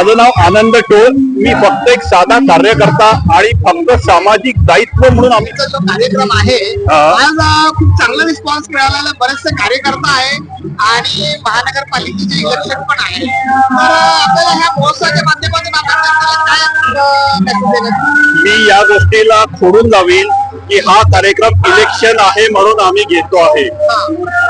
माझं नाव आनंद टोळ मी फक्त एक साधा कार्यकर्ता आणि फक्त सामाजिक दायित्व म्हणून आम्ही जो कार्यक्रम आहे. आज खूप चांगला रिस्पॉन्स मिळालेला. बरेचसे कार्यकर्ता आहे आणि महानगरपालिकेचे इलेक्शन पण आहे. तर आपल्याला ह्या महोत्सवाच्या माध्यमातून आपण जनतेला काय मेसेज देणार? मी या गोष्टीला खोडून लावील की हा कार्यक्रम इलेक्शन आहे म्हणून आम्ही घेतो आहे.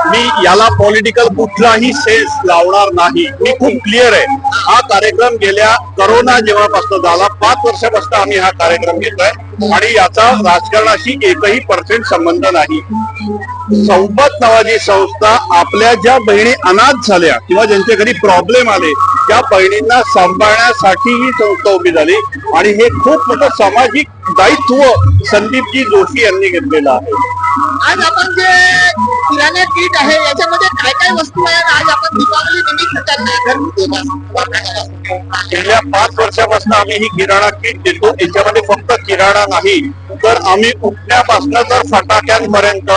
मी याला पॉलिटिकल कुठलाही सेन्स लावणार नाही. मी खूप क्लिअर आहे. हा कार्यक्रम गेल्या करोना जेव्हापासून झाला पाच वर्षापासून आम्ही हा कार्यक्रम घेतोय. आणि याचा राजकारणाशी एकही पर्सेंट संबंध नाही. संपत नावाची संस्था आपल्या ज्या बहिणी अनाथ झाल्या किंवा ज्यांच्या घरी प्रॉब्लेम आले त्या बहिणींना सांभाळण्यासाठी ही संस्था उभी झाली. आणि हे खूप मोठं सामाजिक दायित्व संदीपजी जोशी यांनी घेतलेलं आहे. आज आपण जे किराणा किट आहे. याच्यामध्ये काय काय वस्तू आहे आज आपण दीपावली निमित्त त्यांना घरगुती गेल्या पाच वर्षापासून आम्ही ही किराणा किट देतो. याच्यामध्ये फक्त किराणा नाही. तर आम्ही उठण्यापासून तर फटाक्यांपर्यंत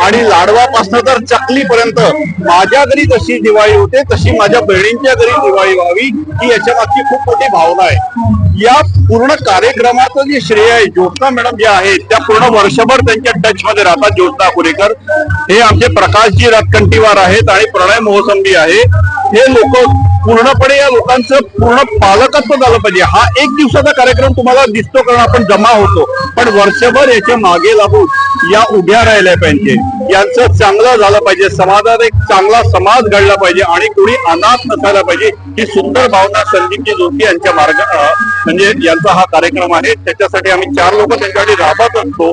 आणि लाडवापासून तर चकलीपर्यंत माझ्या घरी जशी दिवाळी होते तशी माझ्या बहिणींच्या घरी दिवाळी व्हावी ही याच्या मागची खूप मोठी भावना आहे. या पूर्ण कार्यक्रमाचं जे श्रेय आहे ज्योत्ना मॅडम ज्या आहेत त्या पूर्ण वर्षभर त्यांच्या टच मध्ये राहतात ज्योत्ना पुरेकर हे आमचे प्रकाशजी रातकंटीवार आहेत आणि प्रणय मोहसंबी आहे. हे लोक पूर्णपणे या लोकांचं पूर्ण पालकत्व झालं पाहिजे. हा एक दिवसाचा कार्यक्रम तुम्हाला दिसतो कारण आपण जमा होतो. पण वर्षभर याच्या मागे लागून या उभ्या राहिल्या पाहिजे. यांचं चांगलं झालं पाहिजे. समाजात एक चांगला समाज घडला पाहिजे आणि कोणी अनाथ नसायला पाहिजे ही सुंदर भावना संदीपजी जोशी यांच्या मार्ग म्हणजे यांचा हा कार्यक्रम आहे. त्याच्यासाठी आम्ही चार लोक त्यांच्यासाठी राबत असतो.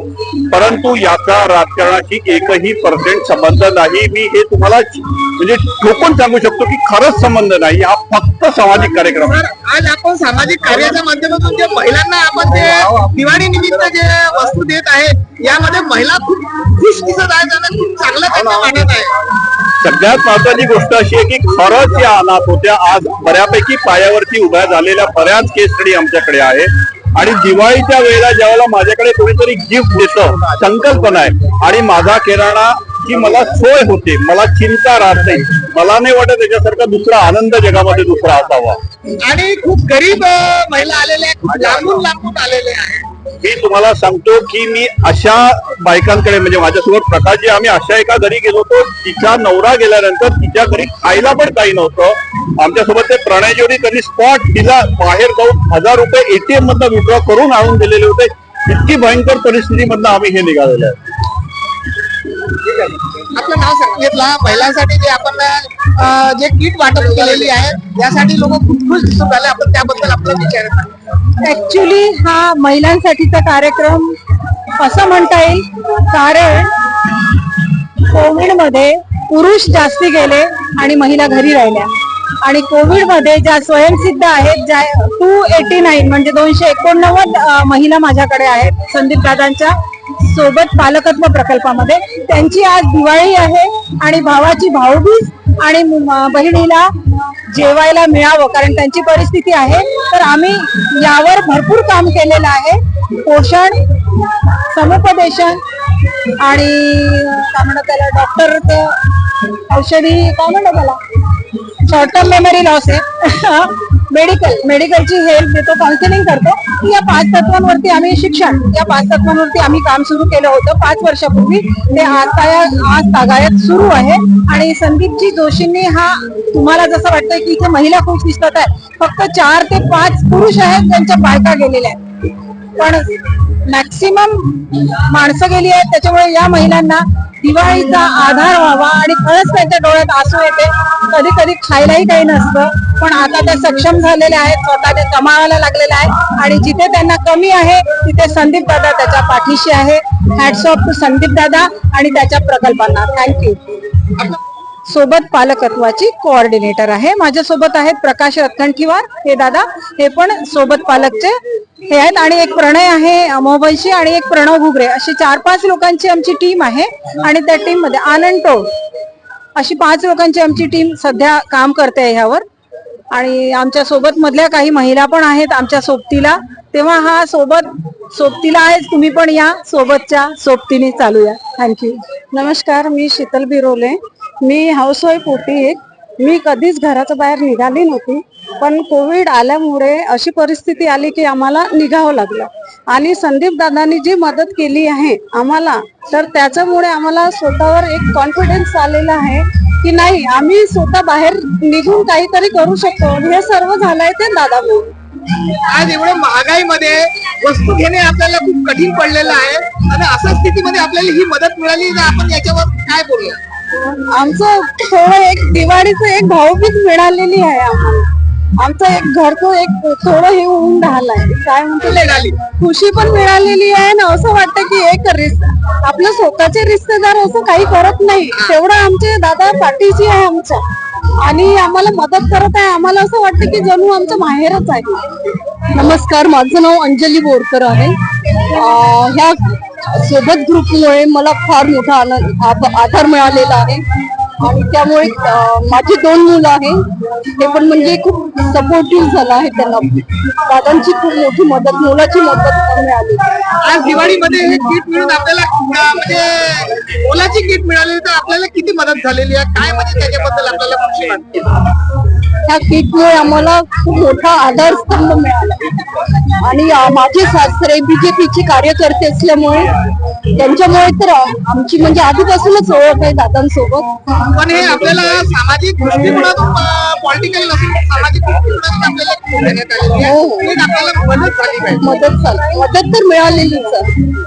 परंतु याचा राजकारणाशी एकही पर्सेंट संबंध नाही. मी हे तुम्हाला म्हणजे ठोकून सांगू शकतो की खरंच संबंध नाही. हा फक्त सामाजिक कार्यक्रम. आहे आज आपण सामाजिक कार्याच्या माध्यमातून जे महिलांना आपण जे दिवाळी निमित्त जे वस्तू देत आहे यामध्ये महिला खूप खुश दिसत आहेत आणि खूप चांगलं त्यांना वाटत आहे. सगळ्यात महत्वाची गोष्ट अशी आहे की खरंच या अनाथ होत्या. आज बऱ्यापैकी पायावरती उभ्या झालेल्या बऱ्याच केस स्टडी आमच्याकडे आहे. आणि दिवाळीच्या वेळेला ज्यावेळेला माझ्याकडे कोणीतरी गिफ्ट देतं संकल्पना आहे आणि माझा किराणा की मला सोय होते मला चिंता राहत नाही. मला नाही वाटत त्याच्यासारखा दुसरा आनंद जगामध्ये दुसरा असावा. आणि खूप गरीब महिला आलेल्या लांबून लांबून आलेले आहेत. मी तुम्हाला सांगतो की मी अशा बायकांकडे म्हणजे माझ्यासोबत प्रकाशजी आम्ही अशा एका घरी गेलो होतो तिचा नवरा गेल्यानंतर तिच्या घरी खायला पण काही नव्हतं. आमच्यासोबत ते प्रणय जोडी त्यांनी स्पॉट तिला बाहेर जाऊन हजार रुपये एटीएम मधनं विड्रॉ करून आणून दिलेले होते. इतकी भयंकर परिस्थितीमधनं आम्ही हे निघालेले आहे. आपलं नाव सांगितलं महिलांसाठी जे आपण जे किट वाटप केलेली आहे यासाठी लोक खूप खुश दिसून राहिले आपण त्याबद्दल आपलं विचार ऍक्च्युली हा महिलांसाठीचा कार्यक्रम असं म्हणता येईल कारण कोविडमध्ये पुरुष जास्ती गेले आणि महिला घरी राहिल्या. आणि कोविडमध्ये ज्या स्वयंसिद्ध आहेत ज्या टू एटी नाईन म्हणजे दोनशे एकोणनव्वद महिला माझ्याकडे आहेत संदीप दादांच्या सोबत पालकत्व प्रकल्पामध्ये. त्यांची आज दिवाळी आहे आणि भावाची भाऊबीज आणि बहिणीला जेवायला मिळावं कारण त्यांची परिस्थिती आहे. तर आम्ही यावर भरपूर काम केलेलं आहे. पोषण समुपदेशन आणि काय म्हणतात त्याला डॉक्टरचं औषधी काय म्हणतात त्याला? शॉर्ट टर्म मेमरी लॉस आहे. मेडिकल मेडिकलची हेल्प देतो काउन्सिलिंग करतो. या पाच तत्वांवरती आम्ही शिक्षण या पाच तत्वांवरती आम्ही काम सुरू केलं होतं. पाच वर्षापूर्वी ते आज आज तागायत सुरू आहे. आणि संदीपजी जोशींनी हा तुम्हाला जसं वाटतंय की इथे महिला खूप दिसतात आहेत फक्त चार ते पाच पुरुष आहेत त्यांच्या बायका गेलेल्या आहेत. पण मॅक्सिमम माणसं गेली आहेत. त्याच्यामुळे या महिलांना दिवाळीचा आधार व्हावा आणि खरंच त्यांच्या डोळ्यात आसू येते. कधी कधी खायलाही काही नसतं. पण आता त्या सक्षम झालेल्या आहेत. स्वतः ते कमावायला लागलेल्या आहेत. आणि जिथे त्यांना कमी आहे तिथे संदीप दादा त्याच्या पाठीशी आहे. हॅट्स ऑफ टू संदीप दादा आणि त्याच्या प्रकल्पांना. थँक्यू सोबत पालकत्वाची कोऑर्डिनेटर आहे. माझ्यासोबत आहेत प्रकाश रत्कंठीवार हे दादा हे पण सोबत पालकचे हे आहेत आणि एक प्रणय आहे मोबाईलशी आणि एक प्रणव घुगरे. अशी चार पाच लोकांची आमची टीम आहे आणि त्या टीममध्ये आनंद टोळ. अशी पाच लोकांची आमची टीम सध्या काम करते ह्यावर. आणि आमच्यासोबत मधल्या काही महिला पण आहेत आमच्या सोबतीला. तेव्हा हा सोबत सोबतीला आहेच. तुम्ही पण या. सोबतच्या सोबतीने चालूया. थँक्यू नमस्कार मी शीतल बिरोले. मी हाऊसवाईफ होती एक. मी कधीच घराच्या बाहेर निघाली नव्हती पण कोविड आल्यामुळे अशी परिस्थिती आली की आम्हाला निघावं लागलं. आणि संदीप दादांनी जी मदत केली आहे आम्हाला तर त्याच्यामुळे आम्हाला स्वतःवर एक कॉन्फिडन्स आलेला आहे की नाही आम्ही स्वतः बाहेर निघून काहीतरी करू शकतो. हे सर्व झालंय ते दादामुळे. आज एवढ्या महागाईमध्ये वस्तू घेणे आपल्याला खूप कठीण पडलेलं आहे. आणि अशा स्थितीमध्ये आपल्याला ही मदत मिळाली तर आपण याच्यावर काय बोलूया आमचं थोडं एक दिवाळीचं एक भाऊबीज मिळालेली आहे आम्हाला. आमचं एक घरचं एक थोडं हे होऊन राहिलंय. काय म्हणतो? खुशी पण मिळालेली आहे ना असं वाटतं की एक आपलं स्वतःचे रिश्तेदार असं काही करत नाही. तेवढं आमचे दादा पाठीशी आहे आमच्या. आणि आम्हाला मदत करत आहे. आम्हाला असं वाटतं की जणू आमचं माहेरच आहे. नमस्कार माझं नाव अंजली बोरकर आहे. ह्या सोबत ग्रुपमुळे मला फार मोठा आनंद आधार मिळालेला आहे. आणि त्यामुळे माझे माझी दोन मुलं आहेत ते पण म्हणजे खूप सपोर्टिव्ह झालं आहे त्यांना. दादांची खूप मोठी मदत मुलाची मदत मिळाली. आज दिवाळीमध्ये हे किट मिळून आपल्याला म्हणजे मुलाची किट मिळाली तर आपल्याला किती मदत झालेली आहे? काय म्हणजे त्याच्याबद्दल आपल्याला खुशी वाटते? त्या किटमुळे आम्हाला खूप मोठा आधारस्तंभ मिळाला. आणि माझे सासरे बीजेपीचे कार्यकर्ते असल्यामुळे त्यांच्यामुळे तर आमची म्हणजे आधीपासूनच ओळख आहे दादांसोबत. पण हे आपल्याला सामाजिक दृष्टिकोनातून पॉलिटिकल नसून सामाजिक दृष्टिकोनातून आपल्याला किट देण्यात आलेली आहे. हो. किट आपल्याला मदत झाली पाहिजे. मदत झाली. मदत तर मिळालेलीच आहे.